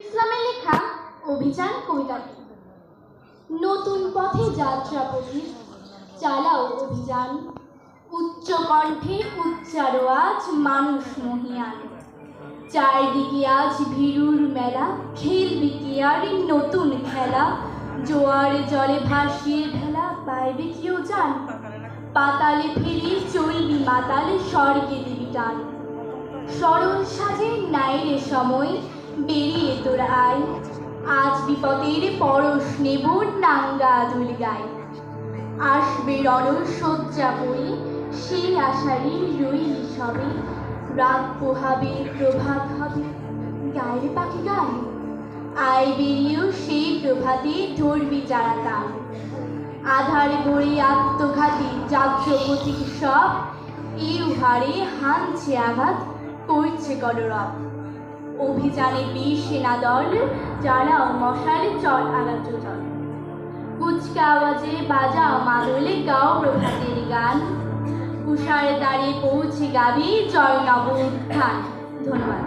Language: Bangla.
ইসলামের লেখা, অভিযান কবিতাটি নতুন পথে যাত্রা পথি চালাও অভিযান। উচ্চ কণ্ঠে উচ্চারো আজ মানুষ মহিয়ান। চারিদিকে আজ ভিড়ুর মেলা, খেলবি কি আর নতুন খেলা? জোয়ারে জলে ভাসিয়ে ভেলা, পাইবে কেউ যান পাতালে ফিরে চলবি মাতালে, স্বর্গে দিবি টান। সরল সাজে নাইরে সময় বেরিয়ে তোর আয়। আজ বিপদের পরশ নেব নাঙ্গা দুল গায় আসবে শয্যা বই সেই আশারই রইলি সবে। রাত পোহাবে প্রভাত হবে, গায়ের পাখি গান আয় বেরিয়েও সেই প্রভাতে ধরবি যারা তার আধার গড়ে আত্মঘাতী যাত্রপতি সব। এই হারে হানছে আঘাত, করছে গডরব অভিযানে বীর সেনাদল দল মশাল চল আঘাত চল কুচকা আওয়াজে বাজাও মাদলে, গাও প্রভাতের গান। কুষার দাঁড়িয়ে পৌঁছে গাবি জয় নব উত্থান ধন্যবাদ।